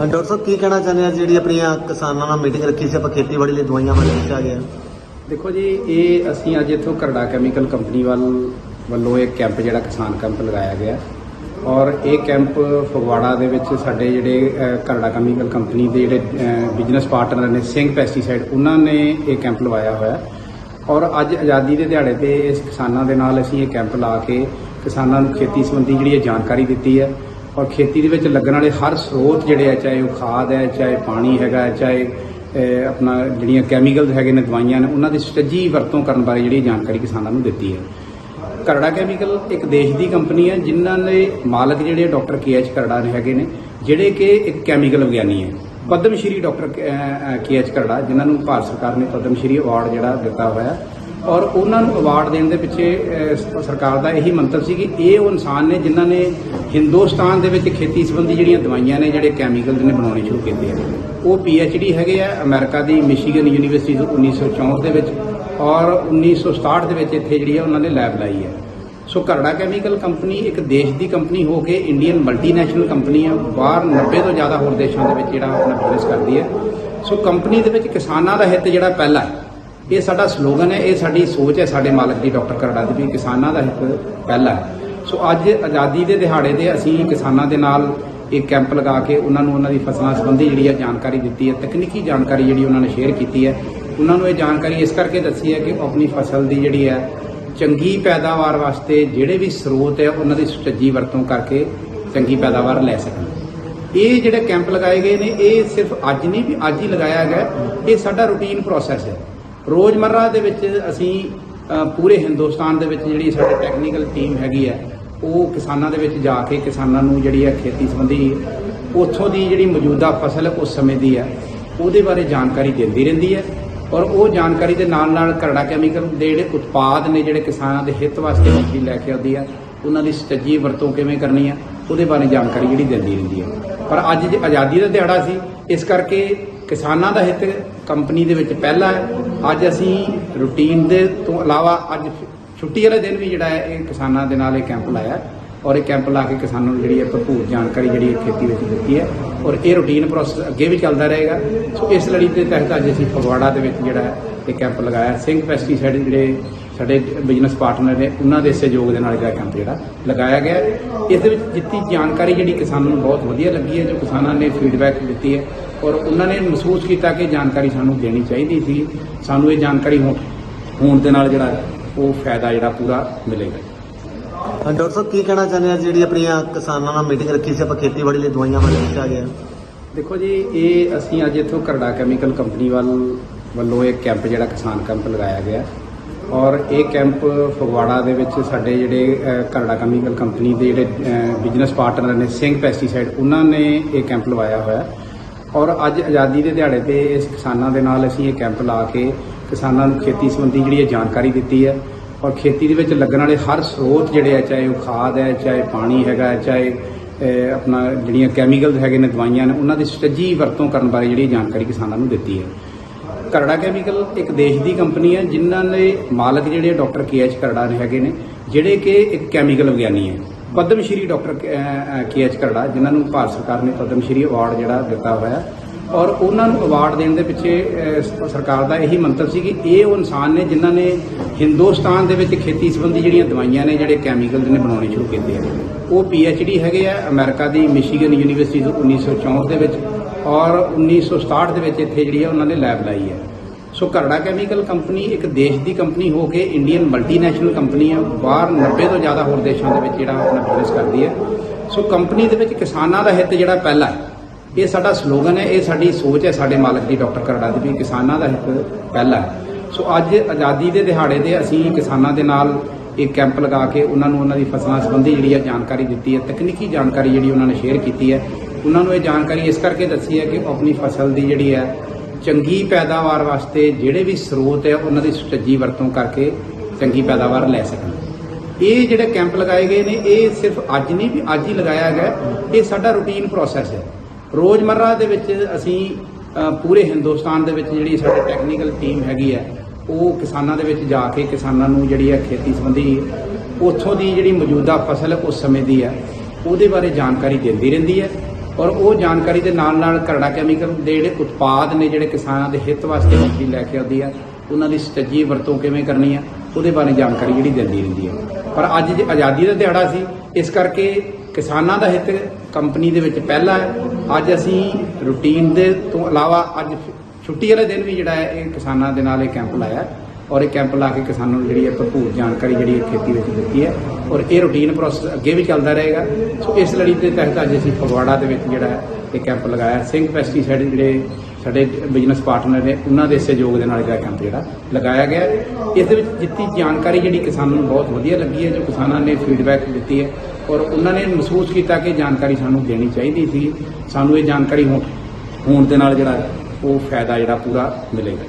ਹਾਂ, ਡਾਕਟਰ ਸਾਹਿਬ ਕੀ ਕਹਿਣਾ ਚਾਹੁੰਦੇ ਆ ਜਿਹੜੀ ਆਪਣੀਆਂ ਕਿਸਾਨਾਂ ਨਾਲ ਮੀਟਿੰਗ ਰੱਖੀ ਸੀ ਆਪਾਂ ਖੇਤੀਬਾੜੀ ਲਈ ਦਵਾਈਆਂ ਬਾਰੇ ਪੁੱਛਿਆ ਗਿਆ। ਦੇਖੋ ਜੀ ਇਹ ਅਸੀਂ ਅੱਜ ਇੱਥੋਂ ਕਰੜਾ ਕੈਮੀਕਲ ਕੰਪਨੀ ਵੱਲ ਵੱਲੋਂ ਇੱਕ ਕੈਂਪ ਜਿਹੜਾ ਕਿਸਾਨ ਕੈਂਪ ਲਗਾਇਆ ਗਿਆ। ਔਰ ਇਹ ਕੈਂਪ ਫਗਵਾੜਾ ਦੇ ਵਿੱਚ ਸਾਡੇ ਜਿਹੜੇ ਅ, ਕਰੜਾ ਕੈਮੀਕਲ ਕੰਪਨੀ ਦੇ ਜਿਹੜੇ ਬਿਜ਼ਨਸ ਪਾਰਟਨਰ ਨੇ ਸਿੰਘ ਪੈਸਟੀਸਾਈਡ ਉਹਨਾਂ ਨੇ ਇਹ ਕੈਂਪ ਲਵਾਇਆ ਹੋਇਆ। ਔਰ ਅੱਜ ਆਜ਼ਾਦੀ ਦੇ ਦਿਹਾੜੇ ਤੇ ਇਸ ਕਿਸਾਨਾਂ ਦੇ ਨਾਲ ਅਸੀਂ ਇਹ ਕੈਂਪ ਲਾ ਕੇ ਕਿਸਾਨਾਂ ਨੂੰ ਖੇਤੀ ਸੰਬੰਧੀ ਜਿਹੜੀ ਇਹ ਜਾਣਕਾਰੀ ਦਿੱਤੀ ਹੈ। ਔਰ ਖੇਤੀ ਦੇ ਵਿੱਚ ਲੱਗਣ ਵਾਲੇ ਹਰ ਸਰੋਤ ਜਿਹੜੇ ਆ, ਚਾਹੇ ਉਹ ਖਾਦ ਹੈ, ਚਾਹੇ ਪਾਣੀ ਹੈਗਾ ਚਾਹੇ ਆਪਣਾ ਜਿਹੜੀਆਂ ਕੈਮੀਕਲ ਹੈਗੇ ਨੇ, ਦਵਾਈਆਂ ਨੇ, ਉਹਨਾਂ ਦੀ ਸਟੱਜੀ ਵਰਤੋਂ ਕਰਨ ਬਾਰੇ ਜਿਹੜੀ ਜਾਣਕਾਰੀ ਕਿਸਾਨਾਂ ਨੂੰ ਦਿੱਤੀ ਹੈ। ਕਰੜਾ ਕੈਮੀਕਲ ਇੱਕ ਦੇਸ਼ ਦੀ ਕੰਪਨੀ ਹੈ, ਜਿਨ੍ਹਾਂ ਦੇ ਮਾਲਕ ਜਿਹੜੇ ਡਾਕਟਰ ਕੇ ਐਚ ਕਰੜਾ ਨੇ ਹੈਗੇ ਨੇ, ਜਿਹੜੇ ਕਿ ਇੱਕ ਕੈਮੀਕਲ ਵਿਗਿਆਨੀ ਹੈ। Padma Shri doctor K H Karara, ਜਿਨ੍ਹਾਂ ਨੂੰ ਭਾਰਤ ਸਰਕਾਰ ਨੇ ਪਦਮ ਸ਼੍ਰੀ ਅਵਾਰਡ ਜਿਹੜਾ ਦਿੱਤਾ ਹੋਇਆ ਔਰ ਉਹਨਾਂ ਨੂੰ ਅਵਾਰਡ ਦੇਣ ਦੇ ਪਿੱਛੇ ਸਰਕਾਰ ਦਾ ਇਹੀ ਮੰਤਵ ਸੀ ਕਿ ਇਹ ਉਹ ਇਨਸਾਨ ਨੇ ਜਿਨ੍ਹਾਂ ਨੇ ਹਿੰਦੁਸਤਾਨ ਦੇ ਵਿੱਚ ਖੇਤੀ ਸੰਬੰਧੀ ਜਿਹੜੀਆਂ ਦਵਾਈਆਂ ਨੇ, ਜਿਹੜੇ ਕੈਮੀਕਲ ਨੇ ਬਣਾਉਣੇ ਸ਼ੁਰੂ ਕੀਤੇ ਆ। ਉਹ ਪੀ ਐਚ ਡੀ ਹੈਗੇ ਆ ਅਮਰੀਕਾ ਦੀ ਮਿਸ਼ੀਗਨ ਯੂਨੀਵਰਸਿਟੀ ਤੋਂ 1964 ਦੇ ਵਿੱਚ ਔਰ 1967 ਦੇ ਵਿੱਚ ਇੱਥੇ ਜਿਹੜੀ ਆ ਉਹਨਾਂ ਨੇ ਲੈਬ ਲਾਈ ਹੈ ਸੋ ਕਰੜਾ ਕੈਮੀਕਲ ਕੰਪਨੀ ਇੱਕ ਦੇਸ਼ ਦੀ ਕੰਪਨੀ ਹੋ ਕੇ ਇੰਡੀਅਨ ਮਲਟੀਨੈਸ਼ਨਲ ਕੰਪਨੀ ਹੈ ਬਾਹਰ 90 ਤੋਂ ਜ਼ਿਆਦਾ ਹੋਰ ਦੇਸ਼ਾਂ ਦੇ ਵਿੱਚ ਜਿਹੜਾ ਆਪਣਾ ਬਿਜ਼ਨਸ ਕਰਦੀ ਹੈ ਸੋ ਕੰਪਨੀ ਦੇ ਵਿੱਚ ਕਿਸਾਨਾਂ ਦਾ ਹਿੱਤ ਜਿਹੜਾ ਪਹਿਲਾ ਹੈ। ਇਹ ਸਾਡਾ ਸਲੋਗਨ ਹੈ, ਇਹ ਸਾਡੀ ਸੋਚ ਹੈ, ਸਾਡੇ ਮਾਲਕ ਦੀ ਡਾਕਟਰ ਕਰੜਾ ਦੀ ਵੀ ਕਿਸਾਨਾਂ ਦਾ ਹਿੱਤ ਪਹਿਲਾ ਹੈ। ਸੋ ਅੱਜ ਆਜ਼ਾਦੀ ਦੇ ਦਿਹਾੜੇ ਤੇ ਅਸੀਂ ਕਿਸਾਨਾਂ ਦੇ ਨਾਲ ਇਹ ਕੈਂਪ ਲਗਾ ਕੇ ਉਹਨਾਂ ਨੂੰ ਉਹਨਾਂ ਦੀ ਫਸਲਾਂ ਸੰਬੰਧੀ ਜਿਹੜੀ ਹੈ ਜਾਣਕਾਰੀ ਦਿੱਤੀ ਹੈ, ਤਕਨੀਕੀ ਜਾਣਕਾਰੀ ਜਿਹੜੀ ਉਹਨਾਂ ਨੇ ਸ਼ੇਅਰ ਕੀਤੀ ਹੈ, ਉਹਨਾਂ ਨੂੰ ਇਹ ਜਾਣਕਾਰੀ ਇਸ ਕਰਕੇ ਦੱਸੀ ਹੈ ਕਿ ਉਹ ਆਪਣੀ ਫਸਲ ਦੀ ਜਿਹੜੀ ਹੈ ਚੰਗੀ ਪੈਦਾਵਾਰ ਵਾਸਤੇ ਜਿਹੜੇ ਵੀ ਸਰੋਤ ਹੈ, ਉਹਨਾਂ ਦੀ ਸੁਚੱਜੀ ਵਰਤੋਂ ਕਰਕੇ ਚੰਗੀ ਪੈਦਾਵਾਰ ਲੈ ਸਕਣ। ਇਹ ਜਿਹੜੇ ਕੈਂਪ ਲਗਾਏ ਗਏ ਨੇ, ਇਹ ਸਿਰਫ ਅੱਜ ਨਹੀਂ ਵੀ ਅੱਜ ਹੀ ਲਗਾਇਆ ਗਿਆ, ਇਹ ਸਾਡਾ ਰੂਟੀਨ ਪ੍ਰੋਸੈਸ ਹੈ। ਰੋਜ਼ਮਰਰਾ ਦੇ ਵਿੱਚ ਅਸੀਂ ਪੂਰੇ ਹਿੰਦੁਸਤਾਨ ਦੇ ਵਿੱਚ ਜਿਹੜੀ ਸਾਡੀ ਟੈਕਨੀਕਲ ਟੀਮ ਹੈਗੀ ਹੈ, ਉਹ ਕਿਸਾਨਾਂ ਦੇ ਵਿੱਚ ਜਾ ਕੇ ਕਿਸਾਨਾਂ ਨੂੰ ਜਿਹੜੀ ਹੈ ਖੇਤੀ ਸੰਬੰਧੀ ਉੱਥੋਂ ਦੀ ਜਿਹੜੀ ਮੌਜੂਦਾ ਫਸਲ ਉਸ ਸਮੇਂ ਦੀ ਹੈ, ਉਹਦੇ ਬਾਰੇ ਜਾਣਕਾਰੀ ਦਿੰਦੀ ਰਹਿੰਦੀ ਹੈ ਔਰ ਉਹ ਜਾਣਕਾਰੀ ਦੇ ਨਾਲ ਨਾਲ ਕਰੜਾ ਕੈਮੀਕਲ ਦੇ ਜਿਹੜੇ ਉਤਪਾਦ ਨੇ ਜਿਹੜੇ ਕਿਸਾਨਾਂ ਦੇ ਹਿੱਤ ਵਾਸਤੇ ਮਸ਼ੀਨ ਲੈ ਕੇ ਆਉਂਦੀ ਆ ਉਹਨਾਂ ਦੀ ਸਟੱਜੀ ਵਰਤੋਂ ਕਿਵੇਂ ਕਰਨੀ ਆ ਉਹਦੇ ਬਾਰੇ ਜਾਣਕਾਰੀ ਜਿਹੜੀ ਦਿੰਦੀ ਰਹਿੰਦੀ ਹੈ। ਪਰ ਅੱਜ ਜੇ ਆਜ਼ਾਦੀ ਦਾ ਦਿਹਾੜਾ ਸੀ, ਇਸ ਕਰਕੇ ਕਿਸਾਨਾਂ ਦਾ ਹਿੱਤ ਕੰਪਨੀ ਦੇ ਵਿੱਚ ਪਹਿਲਾ ਹੈ। ਅੱਜ ਅਸੀਂ ਰੂਟੀਨ ਦੇ ਤੋਂ ਇਲਾਵਾ ਅੱਜ ਛੁੱਟੀ ਵਾਲੇ ਦਿਨ ਵੀ ਜਿਹੜਾ ਹੈ, ਇਹ ਕਿਸਾਨਾਂ ਦੇ ਨਾਲ ਇਹ ਕੈਂਪ ਲਾਇਆ ਔਰ ਇਹ ਕੈਂਪ ਲਾ ਕੇ ਕਿਸਾਨਾਂ ਨੂੰ ਜਿਹੜੀ ਹੈ ਭਰਪੂਰ ਜਾਣਕਾਰੀ ਜਿਹੜੀ ਖੇਤੀ ਵਿੱਚ ਦਿੱਤੀ ਹੈ ਔਰ ਇਹ ਰੂਟੀਨ ਪ੍ਰੋਸੈਸ ਅੱਗੇ ਵੀ ਚੱਲਦਾ ਰਹੇਗਾ। ਸੋ ਇਸ ਲੜੀ ਦੇ ਤਹਿਤ ਅੱਜ ਅਸੀਂ ਫਗਵਾੜਾ ਦੇ ਵਿੱਚ ਜਿਹੜਾ ਹੈ ਇਹ ਕੈਂਪ ਲਗਾਇਆ। ਸਿੰਘ ਪੈਸਟੀਸਾਈਡ ਜਿਹੜੇ ਸਾਡੇ ਬਿਜ਼ਨਸ ਪਾਰਟਨਰ ਨੇ ਉਹਨਾਂ ਦੇ ਸਹਿਯੋਗ ਦੇ ਨਾਲ ਜਿਹੜਾ ਕੈਂਪ ਜਿਹੜਾ ਲਗਾਇਆ ਗਿਆ। ਇਸ ਦੇ ਵਿੱਚ ਦਿੱਤੀ ਜਾਣਕਾਰੀ ਜਿਹੜੀ ਕਿਸਾਨਾਂ ਨੂੰ ਬਹੁਤ ਵਧੀਆ ਲੱਗੀ ਹੈ ਜੋ ਕਿਸਾਨਾਂ ਨੇ ਫੀਡਬੈਕ ਦਿੱਤੀ ਹੈ ਔਰ ਉਹਨਾਂ ਨੇ ਮਹਿਸੂਸ ਕੀਤਾ ਕਿ ਜਾਣਕਾਰੀ ਸਾਨੂੰ ਦੇਣੀ ਚਾਹੀਦੀ ਸੀ। ਸਾਨੂੰ ਇਹ ਜਾਣਕਾਰੀ ਹੋਣ ਦੇ ਨਾਲ ਜਿਹੜਾ ਉਹ ਫਾਇਦਾ ਜਿਹੜਾ ਪੂਰਾ ਮਿਲੇਗਾ। ਹਾਂ, ਡਾਕਟਰ ਸਾਹਿਬ ਕੀ ਕਹਿਣਾ ਚਾਹੁੰਦੇ ਆ? ਜਿਹੜੀ ਆਪਣੀਆਂ ਕਿਸਾਨਾਂ ਨਾਲ ਮੀਟਿੰਗ ਰੱਖੀ ਸੀ ਆਪਾਂ ਖੇਤੀਬਾੜੀ ਲਈ ਦਵਾਈਆਂ ਬਾਰੇ ਪੁੱਛਿਆ ਗਿਆ। ਦੇਖੋ ਜੀ ਇਹ ਅਸੀਂ ਅੱਜ ਇੱਥੋਂ ਕਰੜਾ ਕੈਮੀਕਲ ਕੰਪਨੀ ਵੱਲ ਵੱਲੋਂ ਇੱਕ ਕੈਂਪ ਜਿਹੜਾ ਕਿਸਾਨ ਕੈਂਪ ਲਗਾਇਆ ਗਿਆ। ਔਰ ਇਹ ਕੈਂਪ ਫਗਵਾੜਾ ਦੇ ਵਿੱਚ ਸਾਡੇ ਜਿਹੜੇ ਅ, ਕਰੜਾ ਕੈਮੀਕਲ ਕੰਪਨੀ ਦੇ ਜਿਹੜੇ ਬਿਜ਼ਨਸ ਪਾਰਟਨਰ ਨੇ ਸਿੰਘ ਪੈਸਟੀਸਾਈਡ ਉਹਨਾਂ ਨੇ ਇਹ ਕੈਂਪ ਲਵਾਇਆ ਹੋਇਆ ਔਰ ਅੱਜ ਆਜ਼ਾਦੀ ਦੇ ਦਿਹਾੜੇ ਤੇ ਇਸ ਕਿਸਾਨਾਂ ਦੇ ਨਾਲ ਅਸੀਂ ਇਹ ਕੈਂਪ ਲਾ ਕੇ ਕਿਸਾਨਾਂ ਨੂੰ ਖੇਤੀ ਸੰਬੰਧੀ ਜਿਹੜੀ ਇਹ ਜਾਣਕਾਰੀ ਦਿੱਤੀ ਹੈ। ਔਰ ਖੇਤੀ ਦੇ ਵਿੱਚ ਲੱਗਣ ਵਾਲੇ ਹਰ ਸਰੋਤ ਜਿਹੜੇ ਆ ਚਾਹੇ ਉਹ ਖਾਦ ਹੈ ਚਾਹੇ ਪਾਣੀ ਹੈਗਾ ਹੈ, ਚਾਹੇ ਆਪਣਾ ਜਿਹੜੀਆਂ ਕੈਮੀਕਲ ਹੈਗੇ ਨੇ ਦਵਾਈਆਂ ਨੇ ਉਹਨਾਂ ਦੀ ਸਟੱਜੀ ਵਰਤੋਂ ਕਰਨ ਬਾਰੇ ਜਿਹੜੀ ਜਾਣਕਾਰੀ ਕਿਸਾਨਾਂ ਨੂੰ ਦਿੱਤੀ ਹੈ। ਕਰੜਾ ਕੈਮੀਕਲ ਇੱਕ ਦੇਸ਼ ਦੀ ਕੰਪਨੀ ਹੈ, ਜਿਨ੍ਹਾਂ ਦੇ ਮਾਲਕ ਜਿਹੜੇ ਡਾਕਟਰ ਕੇ ਐਚ ਕਰੜਾ ਨੇ ਹੈਗੇ ਨੇ, ਜਿਹੜੇ ਕਿ ਇੱਕ ਕੈਮੀਕਲ ਵਿਗਿਆਨੀ ਹੈ। Padma Shri doctor K H Karara, ਜਿਨ੍ਹਾਂ ਨੂੰ ਭਾਰਤ ਸਰਕਾਰ ਨੇ ਪਦਮ ਸ਼੍ਰੀ ਅਵਾਰਡ ਜਿਹੜਾ ਦਿੱਤਾ ਹੋਇਆ ਔਰ ਉਹਨਾਂ ਨੂੰ ਅਵਾਰਡ ਦੇਣ ਦੇ ਪਿੱਛੇ ਸਰਕਾਰ ਦਾ ਇਹੀ ਮੰਤਵ ਸੀ ਕਿ ਇਹ ਉਹ ਇਨਸਾਨ ਨੇ ਜਿਨ੍ਹਾਂ ਨੇ ਹਿੰਦੁਸਤਾਨ ਦੇ ਵਿੱਚ ਖੇਤੀ ਸੰਬੰਧੀ ਜਿਹੜੀਆਂ ਦਵਾਈਆਂ ਨੇ, ਜਿਹੜੇ ਕੈਮੀਕਲ ਨੇ ਬਣਾਉਣੇ ਸ਼ੁਰੂ ਕੀਤੇ ਆ। ਉਹ ਪੀ ਐਚ ਡੀ ਹੈਗੇ ਆ, ਅਮਰੀਕਾ ਦੀ ਮਿਸ਼ੀਗਨ ਯੂਨੀਵਰਸਿਟੀ ਤੋਂ 1964 ਦੇ ਵਿੱਚ। ਔਰ 1967 ਦੇ ਵਿੱਚ ਇੱਥੇ ਜਿਹੜੀ ਆ ਉਹਨਾਂ ਨੇ ਲੈਬ ਲਾਈ ਹੈ। ਸੋ ਕਰੜਾ ਕੈਮੀਕਲ ਕੰਪਨੀ ਇੱਕ ਦੇਸ਼ ਦੀ ਕੰਪਨੀ ਹੋ ਕੇ ਇੰਡੀਅਨ ਮਲਟੀਨੈਸ਼ਨਲ ਕੰਪਨੀ ਹੈ ਬਾਹਰ 90 ਤੋਂ ਜ਼ਿਆਦਾ ਹੋਰ ਦੇਸ਼ਾਂ ਦੇ ਵਿੱਚ ਜਿਹੜਾ ਆਪਣਾ ਬਿਜ਼ਨਸ ਕਰਦੀ ਹੈ। ਸੋ ਕੰਪਨੀ ਦੇ ਵਿੱਚ ਕਿਸਾਨਾਂ ਦਾ ਹਿੱਤ ਜਿਹੜਾ ਪਹਿਲਾ ਹੈ, ਇਹ ਸਾਡਾ ਸਲੋਗਨ ਹੈ, ਇਹ ਸਾਡੀ ਸੋਚ ਹੈ, ਸਾਡੇ ਮਾਲਕ ਦੀ ਡਾਕਟਰ ਕਰੜਾ ਦੀ ਵੀ ਕਿਸਾਨਾਂ ਦਾ ਹਿੱਤ ਪਹਿਲਾ ਹੈ। ਸੋ ਅੱਜ ਆਜ਼ਾਦੀ ਦੇ ਦਿਹਾੜੇ ਤੇ ਅਸੀਂ ਕਿਸਾਨਾਂ ਦੇ ਨਾਲ ਇਹ ਕੈਂਪ ਲਗਾ ਕੇ ਉਹਨਾਂ ਨੂੰ ਉਹਨਾਂ ਦੀ ਫਸਲਾਂ ਸੰਬੰਧੀ ਜਿਹੜੀ ਹੈ ਜਾਣਕਾਰੀ ਦਿੱਤੀ ਹੈ, ਤਕਨੀਕੀ ਜਾਣਕਾਰੀ ਜਿਹੜੀ ਉਹਨਾਂ ਨੇ ਸ਼ੇਅਰ ਕੀਤੀ ਹੈ ਉਹਨਾਂ ਨੂੰ ਇਹ ਜਾਣਕਾਰੀ ਇਸ ਕਰਕੇ ਦੱਸੀ ਹੈ ਕਿ ਉਹ ਆਪਣੀ ਫਸਲ ਦੀ ਜਿਹੜੀ ਹੈ, ਚੰਗੀ ਪੈਦਾਵਾਰ ਵਾਸਤੇ ਜਿਹੜੇ ਵੀ ਸਰੋਤ ਹੈ, ਉਹਨਾਂ ਦੀ ਸੁਚੱਜੀ ਵਰਤੋਂ ਕਰਕੇ ਚੰਗੀ ਪੈਦਾਵਾਰ ਲੈ ਸਕਣ। ਇਹ ਜਿਹੜੇ ਕੈਂਪ ਲਗਾਏ ਗਏ ਨੇ, ਇਹ ਸਿਰਫ ਅੱਜ ਨਹੀਂ ਵੀ ਅੱਜ ਹੀ ਲਗਾਇਆ ਗਿਆ ਇਹ ਸਾਡਾ ਰੂਟੀਨ ਪ੍ਰੋਸੈਸ ਹੈ। ਰੋਜ਼ਮਰਰਾ ਦੇ ਵਿੱਚ ਅਸੀਂ ਪੂਰੇ ਹਿੰਦੁਸਤਾਨ ਦੇ ਵਿੱਚ ਜਿਹੜੀ ਸਾਡੀ ਟੈਕਨੀਕਲ ਟੀਮ ਹੈਗੀ ਹੈ, ਉਹ ਕਿਸਾਨਾਂ ਦੇ ਵਿੱਚ ਜਾ ਕੇ ਕਿਸਾਨਾਂ ਨੂੰ ਜਿਹੜੀ ਹੈ ਖੇਤੀ ਸੰਬੰਧੀ ਉੱਥੋਂ ਦੀ ਜਿਹੜੀ ਮੌਜੂਦਾ ਫਸਲ ਉਸ ਸਮੇਂ ਦੀ ਹੈ, ਉਹਦੇ ਬਾਰੇ ਜਾਣਕਾਰੀ ਦਿੰਦੀ ਰਹਿੰਦੀ ਹੈ। ਔਰ ਉਹ ਜਾਣਕਾਰੀ ਦੇ ਨਾਲ ਨਾਲ ਕਰੜਾ ਕੈਮੀਕਲ ਦੇ ਜਿਹੜੇ ਉਤਪਾਦ ਨੇ ਜਿਹੜੇ ਕਿਸਾਨਾਂ ਦੇ ਹਿੱਤ ਵਾਸਤੇ ਕੰਪਨੀ ਲੈ ਕੇ ਆਉਂਦੀ ਆ, ਉਹਨਾਂ ਦੀ ਸਟੱਜੀ ਵਰਤੋਂ ਕਿਵੇਂ ਕਰਨੀ ਆ, ਉਹਦੇ ਬਾਰੇ ਜਾਣਕਾਰੀ ਜਿਹੜੀ ਦਿੰਦੀ ਰਹਿੰਦੀ ਹੈ ਪਰ ਅੱਜ ਜੇ ਆਜ਼ਾਦੀ ਦਾ ਦਿਹਾੜਾ ਸੀ, ਇਸ ਕਰਕੇ ਕਿਸਾਨਾਂ ਦਾ ਹਿੱਤ ਕੰਪਨੀ ਦੇ ਵਿੱਚ ਪਹਿਲਾ ਹੈ। ਅੱਜ ਅਸੀਂ ਰੂਟੀਨ ਦੇ ਤੋਂ ਇਲਾਵਾ ਅੱਜ ਛੁੱਟੀ ਵਾਲੇ ਦਿਨ ਵੀ ਜਿਹੜਾ ਹੈ, ਇਹ ਕਿਸਾਨਾਂ ਦੇ ਨਾਲ ਇਹ ਕੈਂਪ ਲਾਇਆ। ਔਰ ਇਹ ਕੈਂਪ ਲਾ ਕੇ ਕਿਸਾਨਾਂ ਨੂੰ ਜਿਹੜੀ ਹੈ ਭਰਪੂਰ ਜਾਣਕਾਰੀ ਜਿਹੜੀ ਹੈ ਖੇਤੀ ਵਿੱਚ ਦਿੱਤੀ ਹੈ ਔਰ ਇਹ ਰੂਟੀਨ ਪ੍ਰੋਸੈਸ ਅੱਗੇ ਵੀ ਚੱਲਦਾ ਰਹੇਗਾ। ਸੋ ਇਸ ਲੜੀ ਦੇ ਤਹਿਤ ਅੱਜ ਅਸੀਂ ਫਗਵਾੜਾ ਦੇ ਵਿੱਚ ਜਿਹੜਾ ਇਹ ਕੈਂਪ ਲਗਾਇਆ। ਸਿੰਘ ਪੈਸਟੀਸਾਈਡ ਜਿਹੜੇ ਸਾਡੇ ਬਿਜ਼ਨਸ ਪਾਰਟਨਰ ਨੇ, ਉਹਨਾਂ ਦੇ ਸਹਿਯੋਗ ਦੇ ਨਾਲ ਜਿਹੜਾ ਕੈਂਪ ਜਿਹੜਾ ਲਗਾਇਆ ਗਿਆ ਇਸ ਦੇ ਵਿੱਚ ਦਿੱਤੀ ਜਾਣਕਾਰੀ ਜਿਹੜੀ ਕਿਸਾਨਾਂ ਨੂੰ ਬਹੁਤ ਵਧੀਆ ਲੱਗੀ ਹੈ, ਜੋ ਕਿਸਾਨਾਂ ਨੇ ਫੀਡਬੈਕ ਦਿੱਤੀ ਹੈ ਔਰ ਉਹਨਾਂ ਨੇ ਮਹਿਸੂਸ ਕੀਤਾ ਕਿ ਜਾਣਕਾਰੀ ਸਾਨੂੰ ਦੇਣੀ ਚਾਹੀਦੀ ਸੀ। ਸਾਨੂੰ ਇਹ ਜਾਣਕਾਰੀ ਹੋਣ ਹੋਣ ਦੇ ਨਾਲ ਜਿਹੜਾ ਉਹ ਫਾਇਦਾ ਜਿਹੜਾ ਪੂਰਾ ਮਿਲੇਗਾ।